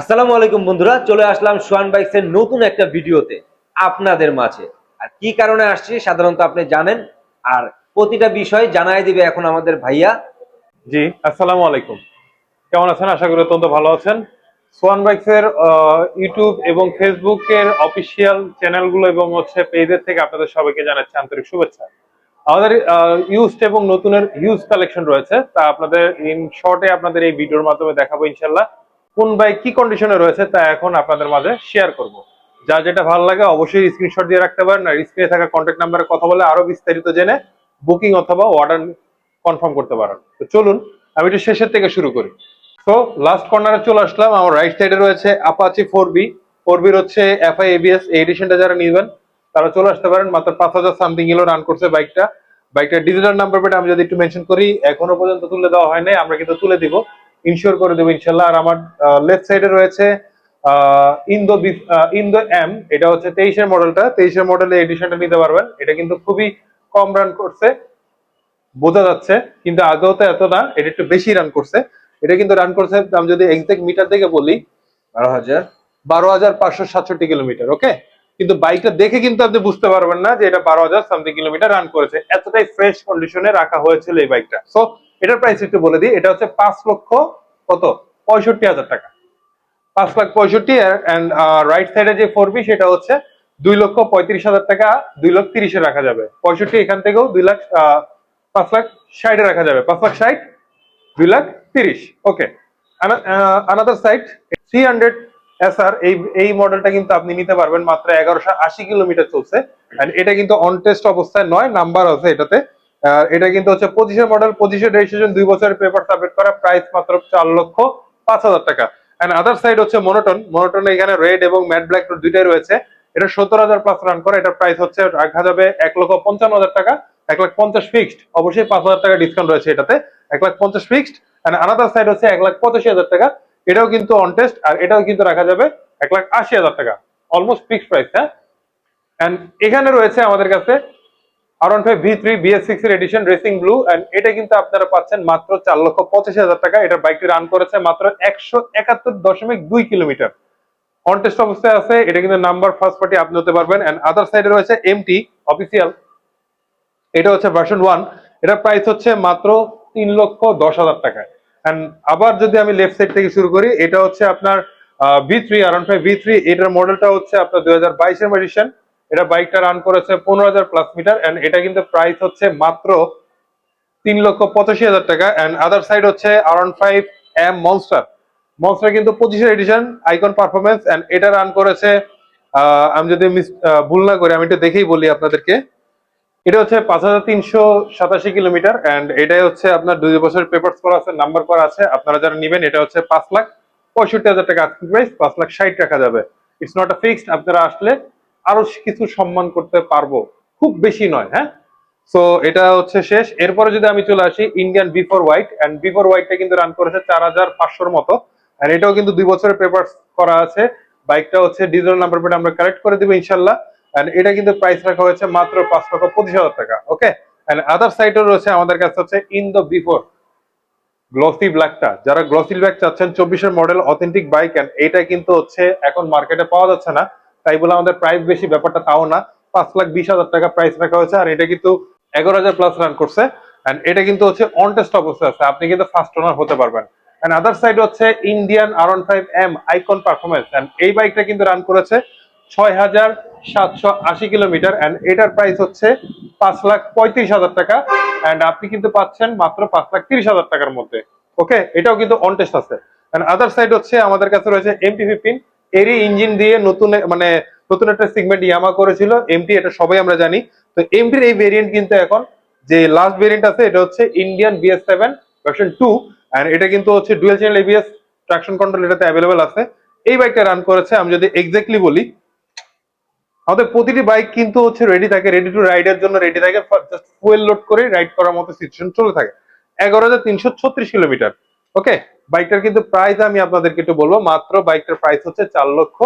আসসালামু আলাইকুম বন্ধুরা, চলে আসলাম সোয়ান বাইকসের নতুন একটা ভিডিওতে আপনাদের মাঝে। আর কি কারণে আসছি সাধারণত আপনি জানেন, আর প্রতিটা বিষয় জানাই দিবে এখন আমাদের ভাইয়া। জি, আসসালামু আলাইকুম। কেমন আছেন? আশা করি অত্যন্ত ভালো আছেন। সোয়ান বাইকসের ইউটিউব এবং ফেসবুকের অফিসিয়াল চ্যানেলগুলো এবং হচ্ছে পেজের থেকে আপনাদের সবাইকে জানাচ্ছি আন্তরিক শুভেচ্ছা। আমাদের ইউজড এবং নতুনের হিউজ কালেকশন রয়েছে। তা আপনাদের ইন শর্টে আপনাদের এই ভিডিওর মাধ্যমে দেখাবো ইনশাল্লাহ কোন বাইক কি কন্ডিশনে রয়েছে তা এখন আপনাদের মাঝে শেয়ার করব। যা যেটা ভালো লাগে অবশ্যই স্ক্রিনশট দিয়ে রাখতে পারেন, আর স্ক্রিনে থাকা কন্ট্যাক্ট নাম্বারে কথা বলে আরও বিস্তারিত জেনে বুকিং অথবা অর্ডার কনফার্ম করতে পারেন। তো চলুন, আমি একটু শেষের থেকে শুরু করি। তো লাস্ট কর্নারে চলে আসলাম, আমার রাইট সাইডে রয়েছে আপাচি ফোর বি ফোর বির হচ্ছে এফআই এবিএস এই এডিশনটা যারা নিবেন, তারা চলে আসতে পারেন, মাত্র পাঁচ হাজার সামথিং কিলো রান করছে বাইকটা বাইকটা ডিজিটাল নাম্বার প্লেট আমি যদি একটু মেনশন করি, এখনও পর্যন্ত তুলে দেওয়া হয় নাই, আমরা কিন্তু তুলে দিব। ইনশিওর করে দেবো ইনশাল্লাহ। আর আমার লেফট সাইডে রয়েছে ইন্দো ইন্দো এম এটা হচ্ছে তেইশের মডেলটা তেইশের মডেলের এডিশনটা নিতে পারবেন। এটা কিন্তু খুবই কম রান করছে। বোঝা যাচ্ছে, কিন্তু আগেও তো এত না, এটা একটু বেশি রান করছে। এটা কিন্তু রান করছে, আমি যদি এক্সাক্ট মিটার থেকে বলি, বারো হাজার। বারো হাজার পাঁচশো সাতষট্টি কিলোমিটার ওকে কিন্তু বাইকটা দেখে কিন্তু আপনি বুঝতে পারবেন না যে এটা বারো হাজার সামথিং কিলোমিটার রান করেছে। এতটাই ফ্রেশ কন্ডিশনে রাখা হয়েছিল এই বাইকটা সো এটার প্রাইস একটু বলে দিই, এটা হচ্ছে পাঁচ লক্ষ কত? পঁয়ষট্টি হাজার টাকা। পাঁচ লাখ পঁয়ষট্টি রাইট সাইডে যে ফোর বি সেটা হচ্ছে দুই লক্ষ পঁয়ত্রিশ হাজার টাকা, দুই লাখ তিরিশে রাখা যাবে। পঁয়ষট্টি এখান থেকেও দুই লাখ পাঁচ লাখ ষাটে রাখা যাবে। পাঁচ লাখ ষাট, দুই লাখ তিরিশ। Okay another side three hundred SR এই এই মডেলটা কিন্তু আপনি নিতে পারবেন মাত্র এগারোশো আশি কিলোমিটার চলছে। এটা কিন্তু অন টেস্ট অবস্থায় নয় নাম্বার আছে এটাতে। আর এটা কিন্তু হচ্ছে পঁচিশের মডেল পঁচিশের রেজিস্ট্রেশন দুই বছরের পেপার সাবমিট করা প্রাইস মাত্র চার লক্ষ পাঁচ হাজার টাকা। এন্ড আদার সাইড হচ্ছে মনোটন মনোটন এখানে রেড এবং ম্যাট ব্ল্যাক দুইটাই রয়েছে। এটা সত্তর হাজার প্লাস রান করে, এটার প্রাইস হচ্ছে, রাখা যাবে এক লক্ষ পঞ্চান্ন হাজার টাকা, এক লাখ পঞ্চাশ ফিক্সড অবশ্যই পাঁচ হাজার টাকা ডিসকাউন্ট রয়েছে এটাতে, এক লাখ পঞ্চাশ ফিক্সড এন্ড আনাদার সাইড হচ্ছে এক লাখ পঁচাশি হাজার টাকা, এটাও কিন্তু অন টেস্ট আর এটাও কিন্তু রাখা যাবে এক লাখ আশি হাজার টাকা। অলমোস্ট ফিক্সড প্রাইস হ্যাঁ? এন্ড এখানে রয়েছে আমাদের কাছে R one five V three BS six blue এটা কিন্তু আপনারা পাচ্ছেন মাত্র চার লক্ষ পঁচাশি হাজার টাকা। এটা রান করেছে মাত্র একশো একাত্তর দশমিক দুই কিলোমিটার। অবস্থায় আছে, এটা কিন্তু নাম্বার ফার্স্ট পার্টি আপনি হতে পারবেন। এমটি অফিসিয়াল এটা হচ্ছে ভার্সন ওয়ান এটা প্রাইস হচ্ছে মাত্র তিন লক্ষ দশ হাজার টাকা আবার যদি আমি লেফট সাইড থেকে শুরু করি, এটা হচ্ছে আপনার V three R five V three এটার মডেলটা হচ্ছে আপনার দুই হাজার বাইশের এডিশন এটা বাইকটা রান করেছে পনেরো হাজার প্লাস মিটার এন্ড এটা কিন্তু প্রাইস হচ্ছে মাত্র তিন লক্ষ পঁচাশি হাজার টাকা এন্ড আদার সাইড হচ্ছে R five M monster monster কিন্তু পঁচিশের এডিশন আইকন পারফরমেন্স এন্ড এটা রান করেছে আমি যদি মিস ভুল না করি, আমি একটু দেখেই বলি আপনাদেরকে। এটা হচ্ছে পাঁচ হাজার তিনশো সাতাশি কিলোমিটার এন্ড এটাই হচ্ছে আপনার দুই বছরের পেপার্স করা আছে নাম্বার করা আছে। আপনারা যারা নেবেন, এটা হচ্ছে পাঁচ লাখ পঁয়ষট্টি হাজার টাকা আস্কিং প্রাইস পাঁচ লাখ ষাট রাখা যাবে। ইটস নট আ ফিক্সড আপনারা আসলে আরও কিছু সম্মান করতে পারব। খুব বেশি নয় হ্যাঁ? সো এটা হচ্ছে শেষ। এরপরে যদি আমি চলে আসি Indian before white and before হোয়াইটটা কিন্তু রান করেছে চার হাজার পাঁচশোর মতো। আর এটাও কিন্তু দুই বছরের পেপার করা আছে। বাইকটা হচ্ছে ডিজিটাল নাম্বার প্লেট আমরা কালেক্ট করে দেবো ইনশাল্লাহ। অ্যান্ড এটা কিন্তু প্রাইস রাখা হয়েছে মাত্র পাঁচ লক্ষ পঁচিশ হাজার টাকা ওকে এন্ড আদার সাইডও রয়েছে আমাদের কাছে হচ্ছে ইন দ্য বিফোর গ্লসি ব্ল্যাকটা যারা গ্লসি ব্ল্যাক চাচ্ছেন, চব্বিশের মডেল অথেন্টিক বাইক অ্যান্ড এটা কিন্তু হচ্ছে এখন মার্কেটে পাওয়া যাচ্ছে না। তাই বলে আমাদের প্রাইস বেশি, ব্যাপারটা তাও না। পাঁচ লাখ বিশ হাজার টাকা প্রাইস রাখা হয়েছে, আর এটা কিন্তু এগারো হাজার প্লাস রান করছে। এটা কিন্তু হচ্ছে অন টেস্ট অবস্থায় আছে, আপনি কিন্তু ফার্স্ট ওনার হতে পারবেন। এন্ড আদার সাইড হচ্ছে Indian R one five M icon performance and এই বাইকটা কিন্তু রান করেছে ছয় হাজার সাতশো আশি কিলোমিটার। এন্ড এটার প্রাইস হচ্ছে পাঁচ লাখ পঁয়ত্রিশ হাজার টাকা। এন্ড আপনি কিন্তু পাচ্ছেন মাত্র পাঁচ লাখ তিরিশ হাজার টাকার মধ্যে। ওকে এটাও কিন্তু অন টেস্ট আছে। এন্ড আদার সাইড হচ্ছে আমাদের কাছে রয়েছে এমটি ফিফটিন এরই ইঞ্জিন দিয়ে নতুন মানে নতুন একটা সিগমেন্ট ইয়ামা করেছিল এমটি এটা সবাই আমরা জানি। তো এমটির এই ভেরিয়েন্ট কিন্তু এখন যে লাস্ট ভেরিয়েন্ট আছে, এটা হচ্ছে Indian BS seven version two and এটা কিন্তু হচ্ছে dual channel ABS traction control এটাতে অ্যাভেলেবেল আছে। এই বাইকটা রান করেছে, আমি যদি এক্স্যাক্টলি বলি, আমাদের প্রতিটি বাইক কিন্তু হচ্ছে রেডি থাকে রেডি টু রাইডের জন্য রেডি থাকে জাস্ট ফুয়েল লোড করে রাইড করার মতো সিচুয়েশন চলে থাকে। এগারো হাজার তিনশো ছত্রিশ কিলোমিটার ওকে বাইকটার কিন্তু প্রাইস আমি আপনাদেরকে একটু বলব, মাত্র বাইকটার প্রাইস হচ্ছে চার লক্ষ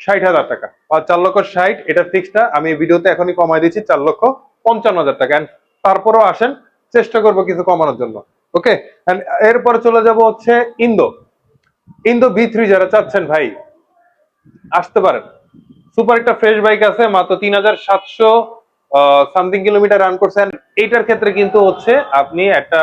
ষাট হাজার টাকা। আর চার লক্ষ ষাট, এটা ফিক্সড না, আমি ভিডিওতে এখনই কমাই দিচ্ছি, চার লক্ষ পঞ্চান্ন হাজার টাকা। তারপরেও আসেন, চেষ্টা করব কিছু কমানোর জন্য। ওকে এরপরে চলে যাব হচ্ছে ইন্দো ইন্দো বি থ্রি যারা চাচ্ছেন ভাই, আসতে পারেন। সুপার একটা ফ্রেশ বাইক আছে, মাত্র তিন হাজার সাতশো সামথিং কিলোমিটার রান করছেন এইটার ক্ষেত্রে কিন্তু হচ্ছে আপনি একটা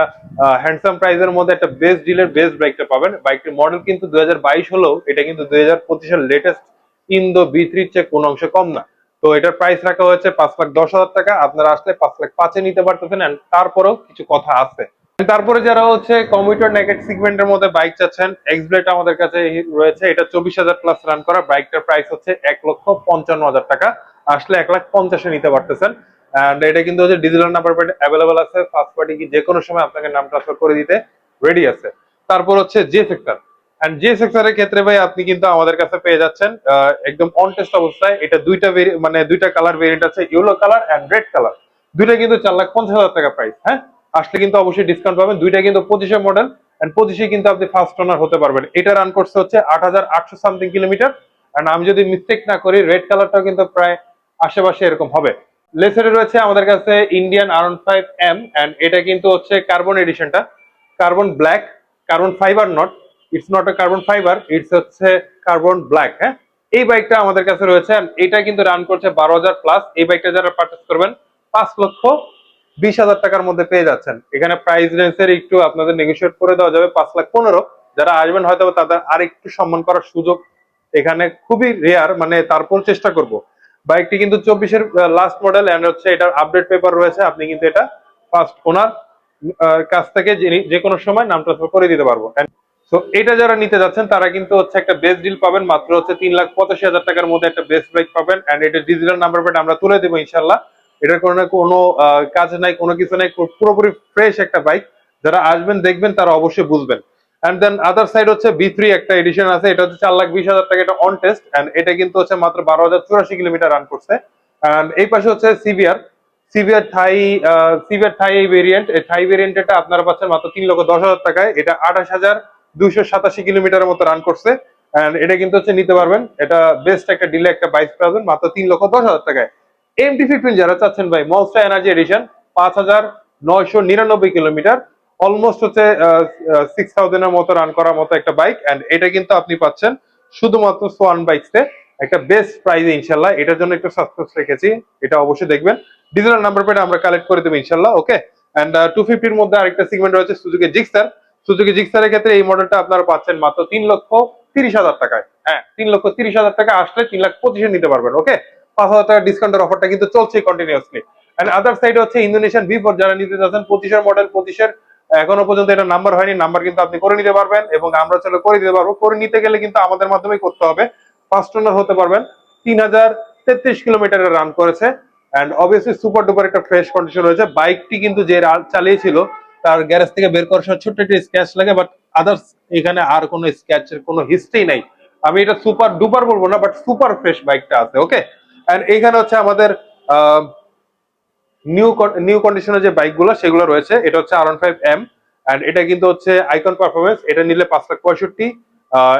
হ্যান্ডসাম প্রাইজের মধ্যে একটা বেস্ট ডিলের বেস্ট বাইকটা পাবেন। বাইকটির মডেল কিন্তু দুই হাজার বাইশ হলেও এটা কিন্তু দুই হাজার পঁচিশের লেটেস্ট ইন্দো বি থ্রির চেয়ে কোনো অংশে কম না। তো এটার প্রাইস রাখা হয়েছে পাঁচ লাখ দশ হাজার টাকা। আপনারা আসলে পাঁচ লাখ পাঁচে নিতে পারতেছেন তারপরেও কিছু কথা আছে। তারপরে যারা হচ্ছে কমিউটার নেকেট সেগমেন্টের মধ্যে বাইক চাচ্ছেন এক্সব্লেড আমাদের কাছে রয়েছে। এটা চব্বিশ হাজার প্লাস রান করা। বাইকটার প্রাইস হচ্ছে এক লক্ষ পঞ্চান্ন হাজার টাকা। আসলে এক লাখ পঞ্চাশে নিতে পারতেছেন। এটা কিন্তু হচ্ছে ডিজিটাল নাম্বার প্লেট অ্যাভেলেবল আছে ফার্স্ট পার্টি কি যে কোনো সময় আপনাকে নাম ট্রান্সফার করে দিতে রেডি আছে। তারপর হচ্ছে জে সেক্টর সেক্টরের ক্ষেত্রে ভাই আপনি কিন্তু আমাদের কাছে পেয়ে যাচ্ছেন একদম অন টেস্ট অবস্থায়। এটা দুইটা মানে দুইটা কালার ভেরিয়েন্ট আছে yellow colour and red colour দুইটা কিন্তু চার লাখ পঞ্চাশ হাজার টাকা প্রাইস হ্যাঁ? আসলে কিন্তু অবশ্যই ডিসকাউন্ট পাবেন। দুইটা কিন্তু পঁচিশে মডেল এন্ড পঁচিশে কিন্তু আপনি ফার্স্ট ওনার হতে পারবেন। এটা রান করছে হচ্ছে আট হাজার আটশো সামথিং কিলোমিটার। এন্ড আমি যদি মিস্টেক না করি রেড কালারটাও কিন্তু প্রায় আশেপাশে এরকম হবে। লেসারে রয়েছে আমাদের কাছে Indian iron five M and এটা কিন্তু হচ্ছে carbon এডিশনটা carbon black carbon fibre not it's not a carbon fibre it's হচ্ছে কার্বন ব্ল্যাক হ্যাঁ? এই বাইকটা আমাদের কাছে রয়েছে এটা কিন্তু রান করছে বারো হাজার প্লাস এই বাইকটা যারা পারচেস করবেন, পাঁচ লক্ষ বিশ হাজার টাকার মধ্যে পেয়ে যাচ্ছেন। এখানে প্রাইস রেঞ্জের একটু আপনাদের নেগোসিয়েট করে দেওয়া যাবে, পাঁচ লাখ পনেরো। যারা আসবেন হয়তো তাদের আর একটু সম্মান করার সুযোগ এখানে খুবই রেয়ার মানে তারপর চেষ্টা করব। বাইকটি কিন্তু চব্বিশের লাস্ট মডেল এন্ড হচ্ছে এটার আপডেট পেপার রয়েছে, আপনি কিন্তু এটা ফার্স্ট ওনার কাছ থেকে যে- কোনো সময় নাম ট্রান্সফার করে দিতে পারব। তো এটা যারা নিতে যাচ্ছেন, তারা কিন্তু হচ্ছে একটা বেস্ট ডিল পাবেন, মাত্র হচ্ছে তিন লাখ পঁচাশি হাজার টাকার মধ্যে একটা বেস্ট বাইক পাবেন। এন্ড এটা ডিজিটাল নাম্বার প্লেট আমরা তুলে দেবো ইনশাল্লাহ এটার কোনো কোনো কাজ নাই, কোনো কিছু নাই, পুরোপুরি ফ্রেশ একটা বাইক যারা আসবেন, দেখবেন, তারা অবশ্যই বুঝবেন। এন্ড দেন আদার সাইড হচ্ছে বি থ্রি একটা এডিশন আছে, এটা হচ্ছে চার লাখ বিশ হাজার টাকা, এটা অন টেস্ট এন্ড এটা কিন্তু হচ্ছে মাত্র বারো হাজার চুরাশি কিলোমিটার রান করছে। এন্ড এই পাশে হচ্ছে সিভিআর সিভিআর থাই সিভিআর থাই এই ভেরিয়েন্ট এই থাই ভেরিয়েন্ট এটা আপনারা পাচ্ছেন মাত্র তিন লক্ষ দশ হাজার টাকায়, এটা আঠাশ হাজার দুইশো সাতাশি কিলোমিটারের মতো রান করছে। এন্ড এটা কিন্তু হচ্ছে নিতে পারবেন, এটা বেস্ট একটা ডিলে একটা বাইক পাবেন মাত্র তিন লক্ষ দশ হাজার টাকায়। এমটি ফিফটিন যারা চাচ্ছেন ভাই মনস্টার এনার্জি এডিশন পাঁচ হাজার নয়শো নিরানব্বই কিলোমিটার অলমোস্ট হচ্ছে সিক্স থাউজেন্ডের মতো রান করার মতো একটা বাইক এন্ড এটা কিন্তু আপনি পাচ্ছেন শুধুমাত্র সোয়ান বাইকসে একটা বেস্ট প্রাইজে ইনশাল্লাহ। এটার জন্য একটু সাসপেন্স রেখেছি। এটা অবশ্যই দেখবেন। ডিজিটাল নাম্বার প্লেট আমরা কালেক্ট করে দেবো ইনশাল্লাহ ওকে এন্ড টু ফিফটির মধ্যে আরেকটা সেগমেন্ট রয়েছে সুজুকি জিক্সার সুজুকি জিক্সারের ক্ষেত্রে এই মডেলটা আপনারা পাচ্ছেন মাত্র তিন লক্ষ তিরিশ হাজার টাকায়। হ্যাঁ তিন লক্ষ তিরিশ হাজার টাকা আসলে তিন লাখ পঁচিশে নিতে পারবেন ওকে পাঁচ হাজার টাকা ডিসকাউন্টের অফারটা কিন্তু চলছে কন্টিনিউসলি এন্ড আদার সাইড হচ্ছে ইন্দোনেশিয়ান বি ফোর যারা নিতে যাচ্ছেন পঁচিশের মডেল পঁচিশের এখনও পর্যন্ত এটা নাম্বার হয়নি, নাম্বার কিন্তু আপনি করে নিতে পারবেন এবং আমরা চলে করে দিতে পারব। করে নিতে গেলে কিন্তু আমাদের মাধ্যমে করতে হবে। ফার্স্ট ওনার হতে পারবেন, তিন হাজার তেত্রিশ কিলোমিটারের রান করেছে এন্ড অবভিয়াসলি সুপার ডুপার একটা ফ্রেশ কন্ডিশন রয়েছে। বাইকটি কিন্তু যে চালিয়েছিল, তার গ্যারেজ থেকে বের করার সময় ছোট্ট একটা স্ক্যাচ লাগে বাট আদার্স এখানে আর কোনো স্ক্যাচের কোনো হিস্ট্রি নাই। আমি এটা সুপার ডুপার বলব না বাট সুপার ফ্রেশ বাইকটা আছে ওকে এন্ড এইখানে হচ্ছে আমাদের নিউ নিউ কন্ডিশনের যে বাইকগুলো সেগুলো রয়েছে। এটা হচ্ছে আর ফাইভ এম এন্ড এটা কিন্তু হচ্ছে আইকন পারফরমেন্স এটা নিলে পাঁচ লাখ পঁয়ষট্টি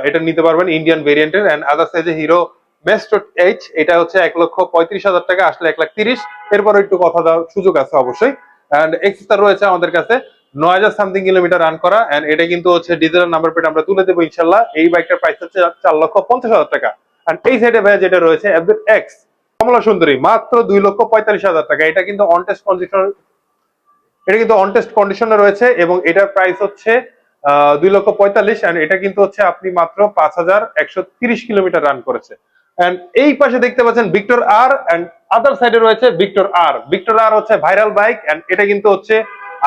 এটা নিতে পারবেন ইন্ডিয়ান ভেরিয়েন্টের এন্ড আদার সাইজে হিরো বেস্ট এইচ এটা হচ্ছে এক লক্ষ পঁয়ত্রিশ হাজার টাকা, আসলে এক লাখ তিরিশ। এরপর একটু কথা দেওয়ার সুযোগ আছে অবশ্যই। এন্ড এক্সটার রয়েছে আমাদের কাছে, নয় হাজার সামথিং কিলোমিটার রান করা। এন্ড এটা কিন্তু হচ্ছে ডিজিটাল নাম্বার প্লেট আমরা তুলে দেবো ইনশাল্লাহ। এই বাইকটার প্রাইস হচ্ছে চার লক্ষ পঞ্চাশ হাজার টাকা। এন্ড এই সাইডে ভাইয়া যেটা রয়েছে এক্স কমলা সুন্দরী, মাত্র দুই লক্ষ পঁয়তাল্লিশ হাজার টাকা। এটা কিন্তু অন টেস্ট কন্ডিশন এটা কিন্তু অন টেস্ট কন্ডিশনে রয়েছে এবং এটার প্রাইস হচ্ছে দুই লক্ষ পঁয়তাল্লিশ এন্ড এটা কিন্তু হচ্ছে আপনি মাত্র পাঁচ হাজার একশো তিরিশ কিলোমিটার রান করেছে। এন্ড এই পাশে দেখতে পাচ্ছেন ভিক্টর আর এন্ড আদার সাইডে রয়েছে ভিক্টর আর ভিক্টর আর হচ্ছে ভাইরাল বাইক এন্ড এটা কিন্তু হচ্ছে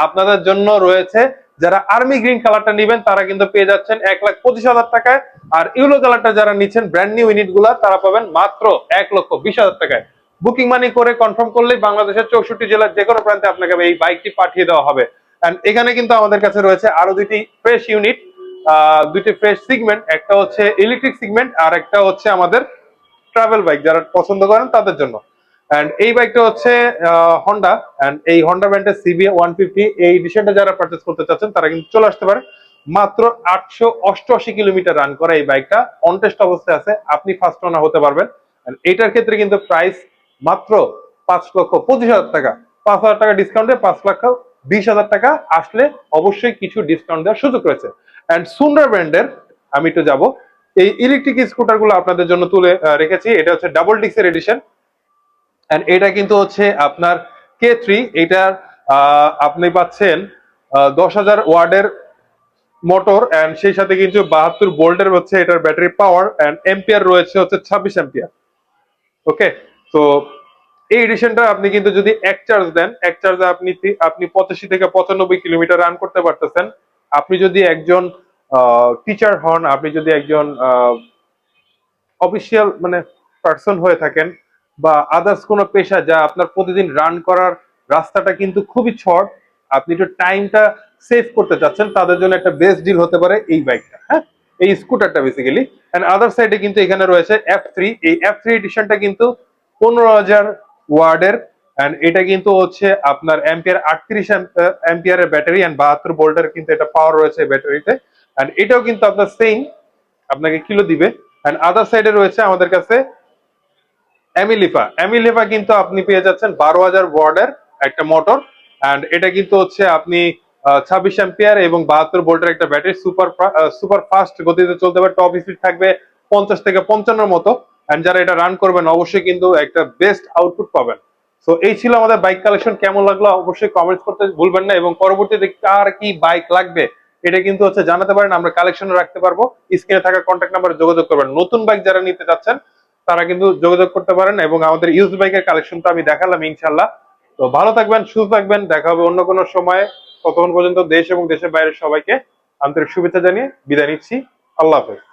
আপনাদের জন্য রয়েছে যারা আর্মি গ্রিন কালারটা নেবেন, তারা কিন্তু পেয়ে যাচ্ছেন এক লাখ পঁচিশ হাজার টাকায়। আর ইউলো কালারটা যারা নিচ্ছেন ব্র্যান্ড নিউ ইউনিটগুলা, তারা পাবেন মাত্র এক লক্ষ বিশ হাজার টাকায়। বুকিং মানি করে কনফার্ম করলেই বাংলাদেশের চৌষট্টি জেলার যে কোনো প্রান্তে আপনাকে এই বাইকটি পাঠিয়ে দেওয়া হবে। এখানে কিন্তু আমাদের কাছে রয়েছে আরও দুইটি ফ্রেশ ইউনিট দুইটি ফ্রেশ সিগমেন্ট একটা হচ্ছে ইলেকট্রিক সিগমেন্ট আর একটা হচ্ছে আমাদের ট্রাভেল বাইক যারা পছন্দ করেন তাদের জন্য। এন্ড এই বাইকটা হচ্ছে হন্ডা এন্ড এই হন্ডা ব্র্যান্ডের সিবি ওয়ান ফিফটি এই এডিশনটা যারা পারচেস করতে চাচ্ছেন, তারা কিন্তু চলে আসতে পারে। মাত্র আটশো অষ্টআশি কিলোমিটার রান করা এই বাইকটা অন টেস্ট অবস্থায় আছে, আপনি ফার্স্ট ওনার হতে পারবেন। এটার ক্ষেত্রে কিন্তু প্রাইস মাত্র পাঁচ লক্ষ পঁচিশ হাজার টাকা। পাঁচ হাজার টাকা ডিসকাউন্টে পাঁচ লক্ষ বিশ হাজার টাকা আসলে অবশ্যই কিছু ডিসকাউন্ট দেওয়ার সুযোগ রয়েছে। অ্যান্ড সুন্দর ব্র্যান্ডের আমি একটু যাব। এই ইলেকট্রিক স্কুটারগুলো আপনাদের জন্য তুলে রেখেছি। এটা হচ্ছে ডাবল ডিক্সের এডিশন এন্ড এটা কিন্তু হচ্ছে আপনার কে থ্রি এটার আপনি পাচ্ছেন দশ হাজার ওয়ার্ডের মোটর এন্ড সেই সাথে কিন্তু বাহাত্তর ভোল্টের হচ্ছে এটার ব্যাটারি পাওয়ার এন্ড এম্পিয়ার রয়েছে হচ্ছে ছাব্বিশ এম্পিয়ার ওকে তো এই এডিশনটা আপনি কিন্তু যদি এক চার্জ দেন, এক চার্জে আপনি আপনি পঁচাশি থেকে পঁচানব্বই কিলোমিটার রান করতে পারতেছেন। আপনি যদি একজন টিচার হন, আপনি যদি একজন অফিসিয়াল মানে পার্সন হয়ে থাকেন বা আদার্স কোনো পেশা যা আপনার প্রতিদিন রান করার রাস্তাটা কিন্তু খুবই শর্ট আপনি একটু টাইমটা সেভ করতে চাচ্ছেন, তাদের জন্য একটা বেস্ট ডিল হতে পারে এই বাইকটা হ্যাঁ? এই স্কুটারটা বেসিক্যালি এন্ড আদার সাইডে কিন্তু এখানে রয়েছে এফ থ্রি এই এফ থ্রি এডিশনটা কিন্তু পনেরো হাজার ওয়ার্ডের এন্ড এটা কিন্তু হচ্ছে আপনার অ্যাম্পিয়ার আটত্রিশ অ্যাম্পিয়ারের ব্যাটারি অ্যান্ড বাহাত্তর বোল্টের কিন্তু এটা পাওয়ার রয়েছে ব্যাটারিতে এন্ড এটাও কিন্তু আপনার সেম আপনাকে কিলো দিবে। এন্ড আদার সাইডে রয়েছে আমাদের কাছে অ্যামিলিফা অ্যামিলিফা কিন্তু আপনি পেয়ে যাচ্ছেন বারো হাজার ওয়ার্ডের একটা মোটর। এন্ড এটা কিন্তু হচ্ছে আপনি ছাব্বিশ অ্যাম্পিয়ার এবং বাহাত্তর ভোল্টের একটা ব্যাটারি। সুপার সুপার ফাস্ট গতিতে চলতে পারে। টপ স্পিড থাকবে পঞ্চাশ থেকে পঞ্চান্নর মতো। এন্ড যারা এটা রান করবেন, অবশ্যই কিন্তু একটা বেস্ট আউটপুট পাবেন। সো এই ছিল আমাদের বাইক কালেকশন কেমন লাগল অবশ্যই কমেন্টস করতে ভুলবেন না। এবং পরবর্তীতে কার কি বাইক লাগবে, এটা কিন্তু হচ্ছে জানাতে পারেন। আমরা কালেকশন রাখতে পারব। স্ক্রিনে থাকা কন্ট্যাক্ট নাম্বারে যোগাযোগ করবেন। নতুন বাইক যারা নিতে চাচ্ছেন তারা কিন্তু যোগাযোগ করতে পারেন এবং আমাদের ইউজ বাইকের কালেকশন তো আমি দেখালাম ইনশাল্লাহ তো ভালো থাকবেন, সুস্থ থাকবেন, দেখা হবে অন্য কোনো সময়। ততক্ষণ পর্যন্ত দেশ এবং দেশের বাইরের সবাইকে আন্তরিক শুভেচ্ছা জানিয়ে বিদায় নিচ্ছি। আল্লাহ হাফেজ।